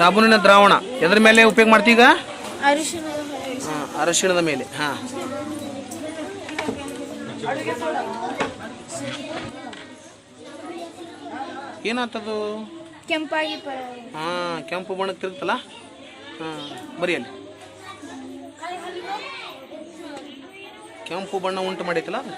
ಸಾಬೂನಿನ ದ್ರಾವಣ. ಎದ್ರ ಮೇಲೆ ಉಪಯೋಗ ಮಾಡ್ತೀಗ ಅರಶಿಣದ ಮೇಲೆ. ಹಾಂ. ಏನಾಗ್ತದು ಕೆಂಪಾಗಿ ಹಾ ಹಾಂ ಕೆಂಪು ಬಣ್ಣಕ್ಕೆ ತಿರುತ್ತಲ್ಲ ಹಾಂ ಬರೀ ಅಲ್ಲಿ. ಕೆಂಪು ಬಣ್ಣ ಉಂಟು ಮಾಡೈತಲ್ಲ ಅದು?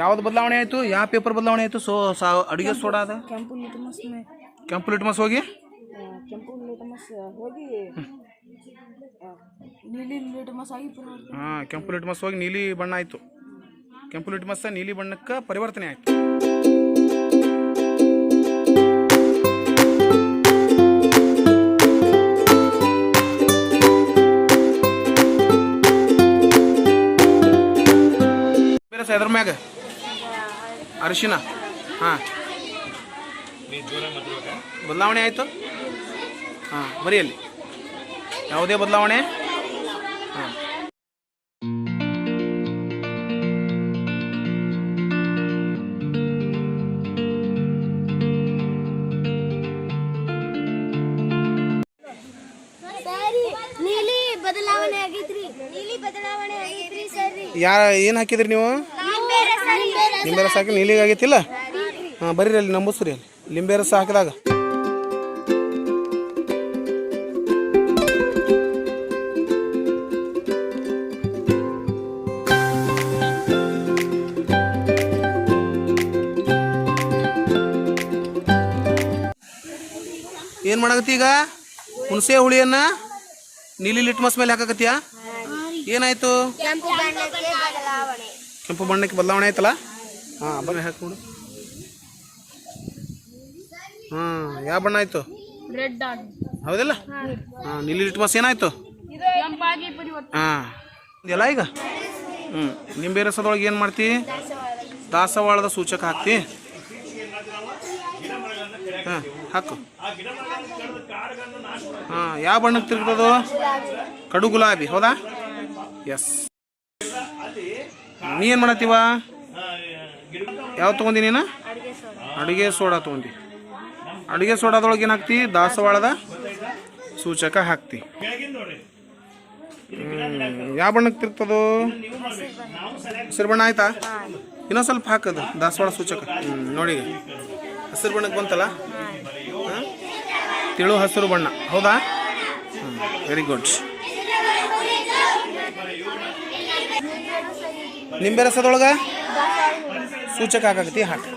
ಯಾವ್ದು ಬದಲಾವಣೆ ಆಯಿತು? ಯಾವ ಪೇಪರ್ ಬದಲಾವಣೆ ಆಯಿತು? ಸೊ ಸಾ ಅಡುಗೆ ಸೋಡಾ ಅದ? ಕೆಂಪು ಲಿಟ್ಮಸ್ ಕೆಂಪು ಲಿಟ್ಮಸ್ ಹೋಗಿ? ಆ, ಕೆಂಪು ಲಿಟ್ಮಸ್ ಹೋಗಿ ನೀಲಿ ಲಿಟ್ಮಸ್ ಆಗಿ ಹಾಂ ಕೆಂಪು ಲಿಟ್ಮಸ್ ಹೋಗಿ ನೀಲಿ ಬಣ್ಣ ಆಯಿತು. ಕೆಂಪು ಲಿಟ್ಮಸ್ ನೀಲಿ ಬಣ್ಣಕ್ಕೆ ಪರಿವರ್ತನೆ ಆಯಿತು. ಎದ್ರ ಮ್ಯಾಗ? ಅರಿಶಿನ. ಹಾಂ. ಬದಲಾವಣೆ ಆಯಿತು? ಹಾಂ ಬರೀ ಯಾವುದೇ ಬದಲಾವಣೆ? ಹಾಂ. ಯಾರ ನೀಲಿ ಬದಲಾವಣೆ ಆಗೈತ್ರಿ ನೀಲಿ ಬದಲಾವಣೆ ಆಗೈತ್ರಿ ಸರಿ. ಯಾ ಏನು ಹಾಕಿದ್ರಿ ನೀವು? ನಿಂಬೆ ರಸ ಹಾಕಿ ನೀಲಿಗೆ ಆಗೈತಿಲ್ಲ ಹಾಂ, ಬರ್ರಿ ಅಲ್ಲಿ ನಂಬುಸ್ರಿ ಅಲ್ಲಿ. ಲಿಂಬೆ ರಸ ಹಾಕಿದಾಗ. ಏನು ಮಾಡಕತ್ತಿ ಈಗ? ಹುಣಸೆ ಹುಳಿಯನ್ನ ನೀಲಿ ಲಿಟ್ಮಸ್ ಮೇಲೆ ಹಾಕಕತ್ತೀಯ? ಏನಾಯ್ತು? ಕೆಂಪು ಬಣ್ಣಕ್ಕೆ ಬದಲಾವಣೆ ಆಯ್ತಲ್ಲ? ಹಾಂ ಬನ್ನಿ. ಹಾಕೊಂಡು ಹಾಂ ಯಾವ ಬಣ್ಣ ಆಯ್ತು? ಹೌದಿಲ್ಲ? ಹಾಂ. ನೀಲಿ ಲಿಟ್ಮಸ್ ಏನಾಯ್ತು? ಕೆಂಪಾಗಿ ಪರಿವರ್ತನೆ ಹಾಂ. ಇದೆಲ್ಲ ಈಗ? ಹ್ಞೂ ನಿಂಬೆ ರಸದೊಳಗೆ ಏನು ಮಾಡ್ತಿ? ದಾಸವಾಳದ ಸೂಚಕ ಹಾಕ್ತಿ. ಹಾಂ ಹಾಕು. ಹಾಂ ಯಾವ ಬಣ್ಣಕ್ಕೆ ತಿರುಗ್ತದೋ? ಕಡು ಗುಲಾಬಿ ಹೌದಾ? ಎಸ್ ನೀ ಏನು ಮಾಡತ್ತೀವ? ಯಾವ ತಗೊಂಡಿ ನೀನು? ಅಡುಗೆ ಸೋಡಾ. ತಗೊಂಡಿ ಅಡುಗೆ ಸೋಡಾದೊಳಗೆ ಏನಾಗ್ತಿ? ಹಾಕ್ತಿ ದಾಸವಾಳದ ಸೂಚಕ ಹಾಕ್ತಿ. ಯಾವ ಬಣ್ಣಕ್ಕೆ ತಿರ್ತದೋ? ಹಸಿರು ಬಣ್ಣ ಆಯ್ತಾ? ಇನ್ನೊಂದು ಸ್ವಲ್ಪ ಹಾಕದು ದಾಸವಾಳ ಸೂಚಕ. ನೋಡಿ. ಹಸಿರು ಬಣ್ಣಕ್ಕೆ ಬಂತಲ್ಲ? ತಿಳು ಹಸಿರು ಬಣ್ಣ. ಹೌದಾ? ವೆರಿ ಗುಡ್ ನಿಂಬೆ ರಸದೊಳಗೆ ಸೂಚಕ ಹಾಕಾಕತಿ ಹಾಕಿ.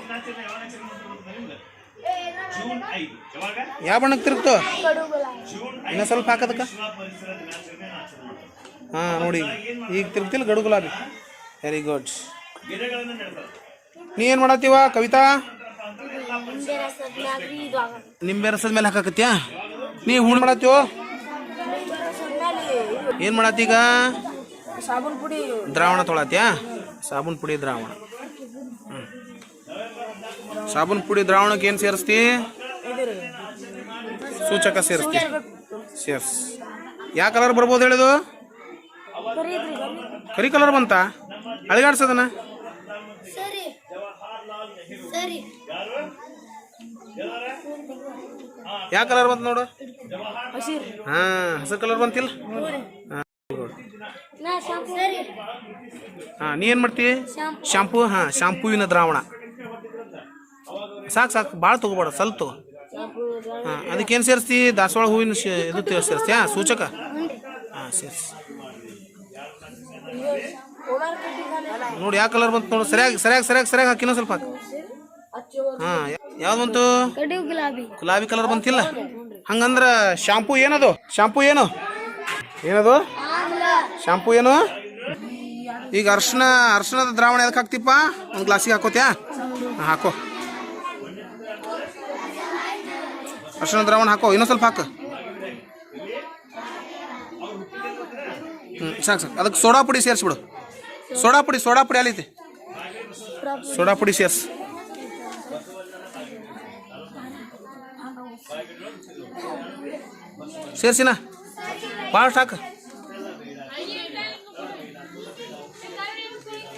ಯಾವ ಬಣ್ಣಕ್ಕೆ ತಿರುಗ್ತೋ? ಇನ್ನೂ ಸ್ವಲ್ಪ ಹಾಕದಕ್ಕ? ಹಾಂ, ನೋಡಿ. ಈಗ ತಿರುಗ್ತಿಲ್ಲ, ಗಡು ಗುಲಾಬಿ. ವೆರಿ ಗುಡ್ ನೀ ಏನು ಮಾಡತ್ತೀವ, ಕವಿತಾ? ನಿಂಬೆ ರಸದ ಮೇಲೆ ಹಾಕಾಕತ್ಯಾ ನೀ ಹೂಣ್ ಮಾಡತ್ತೀವೋ? ಏನು ಮಾಡತ್ತೀಗ? ಸಾಬೂನ್ ಪುಡಿ. ದ್ರಾವಣ ತೊಳತ್ಯಾ? ಸಾಬೂನ್ ಪುಡಿ ದ್ರಾವಣ. ಸಾಬೂನ್ ಪುಡಿ ದ್ರಾವಣಕ್ಕೆ ಏನು ಸೇರಿಸ್ತಿ? ಸೂಚಕ ಸೇರಿಸ್ತಿ. ಸೇರ್ಸ್. ಯಾವ ಕಲರ್ ಬರ್ಬೋದು ಹೇಳಿದು? ಕರಿ ಕಲರ್ ಬಂತ? ಅಳಿಗಾಡ್ಸದನ ಸರಿ. ಸರಿ. ಯಾವ ಕಲರ್ ಬಂತ ನೋಡು? ಹಸಿರು. ಹಾ ಹಸಿರು ಕಲರ್ ಬಂತಿಲ್ಲ? ಹಾ ನೀ ಏನು ಮಾಡ್ತೀವಿ ಶಾಂಪೂ. ಹಾ ಶಾಂಪೂವಿನ ದ್ರಾವಣ. ಸಾಕು ಸಾಕು ಭಾಳ ತಗೋಬೇಡ ಸ್ವಲ್ಪ ತಗೋ. ಹಾಂ ಅದಕ್ಕೇನು ಸೇರಿಸ್ತಿ? ದಾಸವಾಳ ಹೂವಿನ ಶೇ- ಇದು ಸೇರಿಸ್ತಿ ಹಾಂ ಸೂಚಕ? ಹಾಂ ಸೇರಿಸಿ. ನೋಡಿ ಯಾವ ಕಲರ್ ಬಂತು ನೋಡಿ. ಸರಿಯಾಗಿ ಸರಿಯಾಗಿ ಸರಿಯಾಗಿ ಸರಿಯಾಗಿ ಹಾಕಿನ ಸ್ವಲ್ಪ ಹಾ ಹಾಂ ಯಾವ್ದು ಬಂತು? ಕಡು ಗುಲಾಬಿ. ಗುಲಾಬಿ ಕಲರ್ ಬಂತಿಲ್ಲ? ಹಂಗಂದ್ರ ಶಾಂಪೂ ಏನದು? ಶಾಂಪೂ ಏನು? ಏನದು? ಶಾಂಪೂ ಏನು? ಈಗ ಅರ್ಶಿನ, ಅರ್ಶಿನದ ದ್ರಾವಣ ಎದಕ್ಕೆ ಹಾಕ್ತಿಪ್ಪ? ಒಂದು ಗ್ಲಾಸಿಗೆ ಹಾಕೋತ್ಯಾ? ಹಾಕೋ. ಅರ್ಶಿನ ದ್ರಾವಣ ಹಾಕೋ. ಇನ್ನೊಂದು ಸ್ವಲ್ಪ ಹಾಕು. ಹ್ಞೂ ಸಾಕು ಸಾಕು. ಅದಕ್ಕೆ ಸೋಡಾ ಪುಡಿ ಸೇರಿಸ್ಬಿಡು. ಸೋಡಾ ಪುಡಿ ಸೋಡಾ ಪುಡಿ ಅಲ್ಲೈತಿ. ಸೋಡಾ ಪುಡಿ ಸೇರ್ಸ್. ಸೇರ್ಸಿನ? ಭಾಳ ಹಾಕ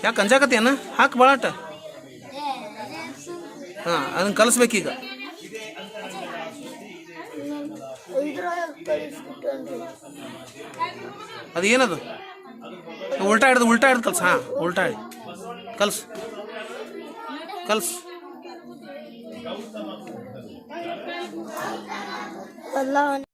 ಯಾಕೆ ಅಂಜಾಕತ್ತೇನ ಹಾಕಿ ಭಾಳಟ ಹಾಂ ಅದನ್ನು ಕಲಿಸ್ಬೇಕೀಗ. ಅದು ಏನದು ಉಲ್ಟಾ ಹಿಡ್ದು ಉಲ್ಟಾ ಹಿಡ್ದು ಕಲ್ಸ, ಹಾಂ, ಉಲ್ಟಾ ಹಿಡಿ ಕಲ್ಸ್. ಕಲ್ಸ್. ಬದಲಾವಣೆ